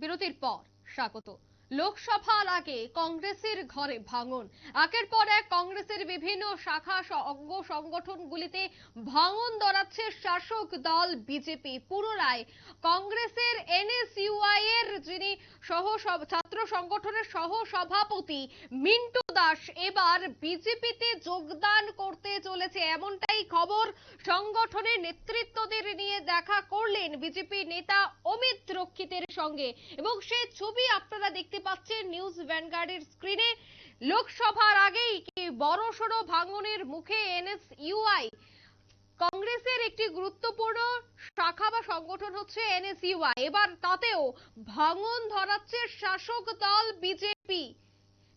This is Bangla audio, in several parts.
বিরতির পর স্বাগত। লোকসভার আগে কংগ্রেসের ঘরে ভাঙন। একের পর এক কংগ্রেসের বিভিন্ন শাখা অঙ্গ সংগঠনগুলিতে ভাঙন দড়াচ্ছে শাসক দল বিজেপি। পুনরায় কংগ্রেসের এনএসইউআই এর যিনি সহ ছাত্র সংগঠনের সহ সভাপতি মিন্টু দাস। এবার বিজেপিতে যোগদান করতে চলেছে এমনটাই খবর সংগঠনের নেতৃত্বদের নিয়ে দেখা করলেন বিজেপি নেতা অমিত রক্ষিতের সঙ্গে। এবং সেই ছবি আপনারা দেখতে পাচ্ছেন নিউজ ভ্যানগার্ডের স্ক্রিনে। লোকসভার আগেই কি বড়সড় ভাঙনের মুখে এনএসইউআই কংগ্রেসের একটি গুরুত্বপূর্ণ শাখা বা সংগঠন হচ্ছে এনএসইউআই। এবার তাতেও ভাঙন ধরাচ্ছে শাসক দল বিজেপি।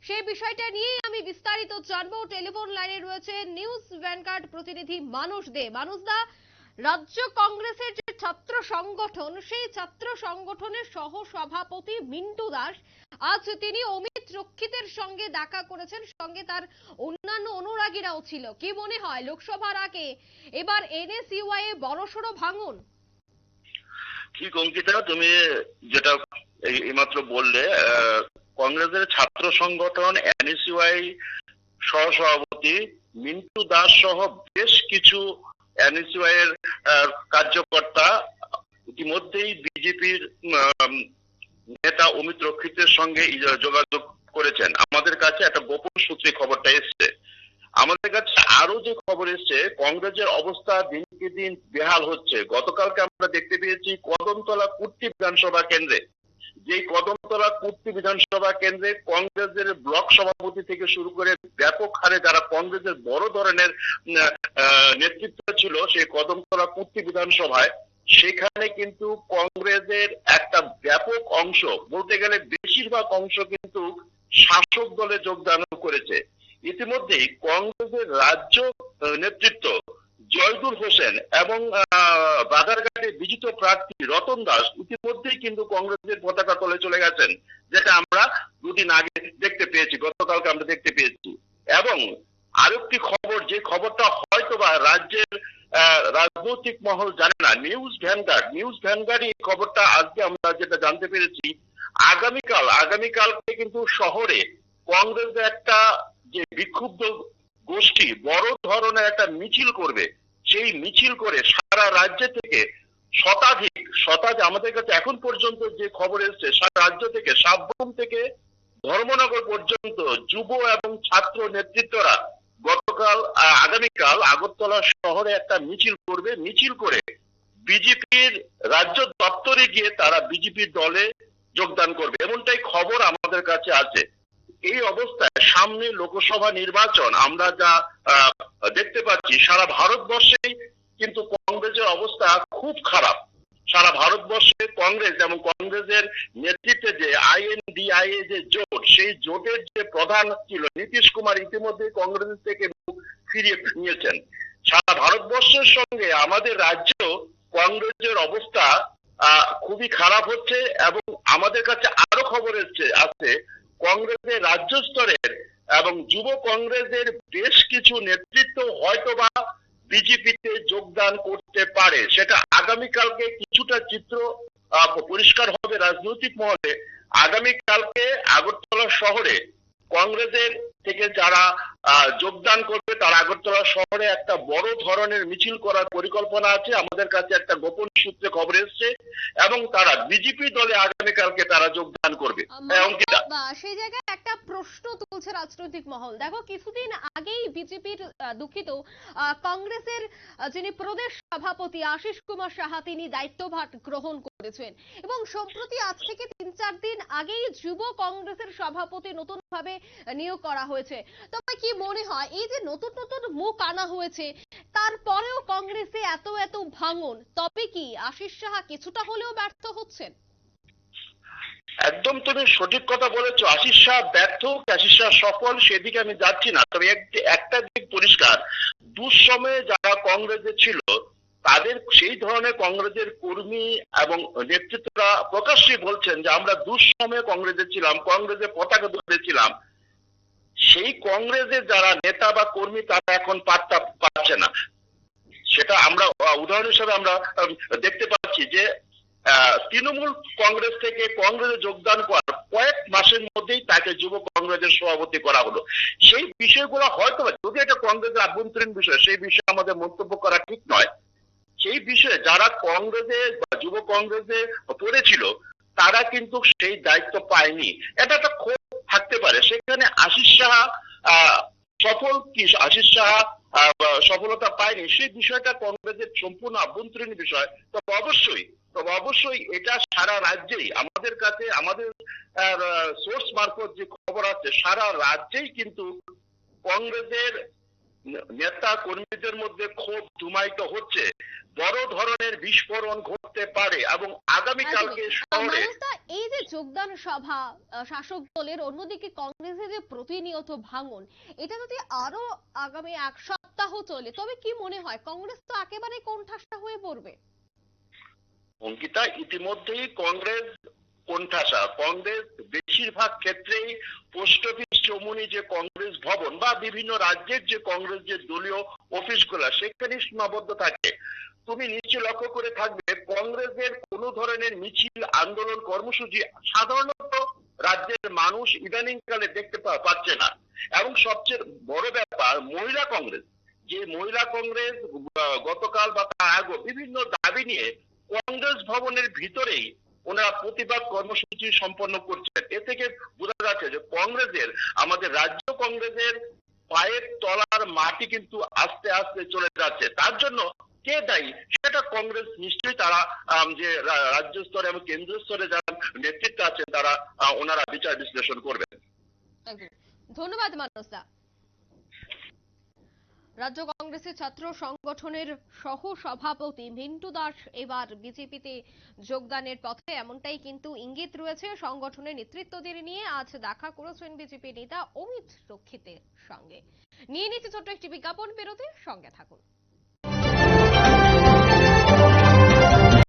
সেই বিষয়টা নিয়েই আমি বিস্তারিত জানব। টেলিফোন লাইনে রয়েছে নিউজ ভ্যানগার্ড প্রতিনিধি মানুষ দে। মানুষ দা, রাজ্য কংগ্রেসের যে ছাত্র সংগঠন, সেই ছাত্র সংগঠনের সহ সভাপতি মিন্টু দাস, আজ তিনি অমিত রক্ষিতের সঙ্গে দেখা করেছেন, সঙ্গে তার অন্যান্য অনুরাগীরাও ছিল। কি মনে হয়, লোকসভার আগে এবার এনএসইউআই এ বড়সড় ভাঙন? ঠিক অঙ্কিতা তুমি যেটা এইমাত্র বললে কংগ্রেসের ছাত্র সংগঠন এনএসইউআই সহসভাপতি মিন্টু দাস সহ বেশ কিছু এনএসইউআই এর কার্যকর্তা, ইতিমধ্যেই বিজেপির নেতা অমিত রক্ষিতের সঙ্গে যোগাযোগ করেছেন। আমাদের কাছে একটা গোপন সূত্রে খবরটা এসছে। আমাদের কাছে আরও যে খবর এসছে, কংগ্রেসের অবস্থা দিনকে দিন বেহাল হচ্ছে। গতকালকে আমরা দেখতে পেয়েছি কদমতলা কুর্তি বিধানসভা কেন্দ্রে। যে কদমতলা কুর্তি বিধানসভা কেন্দ্রে কংগ্রেসের ব্লক সভাপতি থেকে শুরু করে ব্যাপক হারে যারা কংগ্রেসের বড় ধরনের নেতৃত্ব ছিল, সেই কদমতলা কুর্তি বিধানসভায় সেখানে কিন্তু কংগ্রেসের একটা ব্যাপক অংশ, বলতে গেলে বেশিরভাগ অংশ কিন্তু শাসক দলে যোগদান করেছে। ইতিমধ্যেই কংগ্রেসের রাজ্য নেতৃত্ব জয়দুল হোসেন এবং বাজারঘাটে বিজিত প্রার্থী রতন দাস ইতিমধ্যেই কিন্তু কংগ্রেসের পতাকা তলে চলে গেছেন, যেটা আমরা দুদিন আগে দেখতে পেয়েছি, গতকালকে আমরা দেখতে পেয়েছি। এবং আরেকটি খবর, যে খবরটা হয়তো বা রাজ্যের রাজনৈতিক মহল জানে না। নিউজ ভ্যানগার্ড নিউজ ভ্যানগার্ড এই খবরটা আজকে আমরা যেটা জানতে পেরেছি, আগামীকাল আগামীকালকে কিন্তু শহরে কংগ্রেস একটা যে বিক্ষুব্ধ গোষ্ঠী বড় ধরনের একটা মিছিল করবে, সেই মিছিল করে সারা রাজ্য থেকে শতাধিক শতাধিক, আমাদের কাছে এখন পর্যন্ত যে খবর এসছে, সারা রাজ্য থেকে, সাবরুম থেকে ধর্মনগর পর্যন্ত যুব এবং ছাত্র নেতৃত্বরা গতকাল আগামীকাল আগরতলা শহরে একটা মিছিল করবে। মিছিল করে বিজেপির রাজ্য দপ্তরে গিয়ে তারা বিজেপির দলে যোগদান করবে। এমনটাই খবর আমাদের কাছে আছে। এই অবস্থায় সামনে লোকসভা নির্বাচন, আমরা যা দেখতে পাচ্ছি, সারা ভারতবর্ষেই কিন্তু কংগ্রেসের অবস্থা খুব খারাপ। সারা ভারতবর্ষে কংগ্রেস এবং কংগ্রেসের নেতৃত্বে যে আইএনডিআইএ যে জোট, সেই জোটের যে প্রধান ছিল নীতিশ কুমার ইতিমধ্যে কংগ্রেস থেকে ফিরিয়ে নিয়েছেন। সারা ভারতবর্ষের সঙ্গে আমাদের রাজ্য কংগ্রেসের অবস্থা খুবই খারাপ হচ্ছে এবং আমাদের কাছে আরও খবর এসছে, আছে কংগ্রেসের রাজ্য স্তরের এবং যুব কংগ্রেসের বেশ কিছু নেতৃত্ব হয়তোবা বিজেপিতে যোগদান করতে পারে। সেটা আগামীকালকে কিছুটা চিত্র পরিষ্কার হবে রাজনৈতিক মহলে। আগামীকালকে আগরতলা শহরে কংগ্রেসের থেকে যারা যোগদান করবে তারা আগরতলা শহরে একটা বড় ধরনের মিছিল করার পরিকল্পনা আছে। আমাদের কাছে একটা গোপন সূত্রে খবর এসছে এবং তারা বিজেপি দলে আগামীকালকে তারা যোগদান করবে। সেই জায়গায় একটা প্রশ্ন তুলছে রাজনৈতিক মহল। দেখো, কিছুদিন আগেই বিজেপির দুঃখিত কংগ্রেসের যিনি প্রদেশ সভাপতি আশিস কুমার সাহা, তিনি দায়িত্বভার গ্রহণ করেছেন। এবং সম্প্রতি আজ থেকে তিন চার দিন আগেই যুব কংগ্রেসের সভাপতি নতুন ভাবে নিয়োগ করা হয়েছে। তবে কি মনে হয়, এই যে নতুন নতুন মুখ আনা হয়েছে, তারপরেও কংগ্রেসে এত এত ভাঙন, তবে কি আশিস সাহা কিছুটা হলেও ব্যর্থ হচ্ছেন? একদম তুমি সঠিক কথা বলেছ, আশিস শাহ ব্যর্থ, আশিস শাহ সফল, সেদিকে আমি যাচ্ছি না। তবে একটা দিক পরিষ্কার, দুঃসময়ে যারা কংগ্রেসে ছিল, তাদের সেই ধরনের কংগ্রেসের কর্মী এবং নেতৃত্বরা প্রকাশ্যে বলছেন যে, আমরা দুঃসময়ে কংগ্রেসে ছিলাম, কংগ্রেসে পতাকা ধরেছিলাম। সেই কংগ্রেসের যারা নেতা বা কর্মী, তারা এখন পাত্তা পাচ্ছে না। সেটা আমরা, উদাহরণ হিসেবে আমরা দেখতে পাচ্ছি যে তৃণমূল কংগ্রেস থেকে কংগ্রেসে যোগদান করার কয়েক মাসের মধ্যেই তাকে যুব কংগ্রেসের সভাপতি করা হলো। সেই বিষয়গুলো হয়তো যদি এটা কংগ্রেসের আভ্যন্তরীণ বিষয়, সেই বিষয়ে আমাদের মন্তব্য করা ঠিক নয়। সেই বিষয়ে যারা কংগ্রেসে বা যুব কংগ্রেসে পড়েছিল, তারা কিন্তু সেই দায়িত্ব পায়নি। এটা একটা ক্ষোভ থাকতে পারে। সেখানে আশিস সাহা সফল কি? আশিস সাহা সফলতা পায়নি। সেই বিষয়টা কংগ্রেসের সম্পূর্ণ আভ্যন্তরীণ বিষয়। তবে অবশ্যই তবে অবশ্যই এটা সারা রাজ্যেই আমাদের কাছে আমাদের সোর্স মারফত যে খবর আছে সারা রাজ্যেই কিন্তু কংগ্রেসের নেতা কর্মীদের মধ্যে ক্ষোভ ধুমায়িত হচ্ছে। বড় ধরনের বিস্ফোরণ ঘটতে পারে এবং আগামীকালকে শহরে এই যে যোগদান সভা শাসক দলের অন্যদিকে কংগ্রেসের যে প্রতিনিয়ত ভাঙন এটা যদি আরও আগামী এক সপ্তাহ চলে তবে কি মনে হয়? কংগ্রেস তো একেবারে কোণঠাসা হয়ে পড়বে। অঙ্কিতা, ইতিমধ্যেই কংগ্রেস কোণঠাসা। কংগ্রেস বেশিরভাগ ক্ষেত্রেই পোস্ট অফিস চৌমুনি যে কংগ্রেস ভবন বা বিভিন্ন রাজ্যের যে কংগ্রেস যে দলীয় অফিসগুলো, সেখানে সীমাবদ্ধ থাকে। তুমি নিশ্চয় লক্ষ্য করে থাকবে, কংগ্রেসের কোনো ধরনের মিছিল, আন্দোলন, কর্মসূচি সাধারণত রাজ্যের মানুষ ইদানিং কালে দেখতে পাচ্ছে না। এবং সবচেয়ে বড় ব্যাপার, মহিলা কংগ্রেস। যে মহিলা কংগ্রেস গতকাল বা তার আগে বিভিন্ন দাবি নিয়ে কংগ্রেস ভবনের ভিতরেই ওনারা প্রতিবাদ কর্মসূচি সম্পন্ন করছেন। এ থেকে বোঝা যাচ্ছে যে কংগ্রেসের, আমাদের রাজ্য কংগ্রেসের পায়ের তলার মাটি কিন্তু আস্তে আস্তে চলে যাচ্ছে। তার জন্য কে দায়ী? সেটা কংগ্রেস নিশ্চয়ই তারা যে রাজ্য স্তরে এবং কেন্দ্রীয় স্তরে যারা নেতৃত্ব আছেন, তারা ওনারা বিচার বিশ্লেষণ করবেন। ধন্যবাদ মানসদা রাজ্য কংগ্রেসের ছাত্র সংগঠনের সহ সভাপতি মিন্টু দাস এবার বিজেপিতে যোগদানের পথে। এমনটাই কিন্তু ইঙ্গিত রয়েছে সংগঠনের নেতৃত্বদের নিয়ে। আজ দেখা করেছেন বিজেপি নেতা অমিত রক্ষিতের সঙ্গে। নিয়ে নিচ্ছে ছোট্ট একটি বিজ্ঞাপন বিরতির সঙ্গে থাকুন।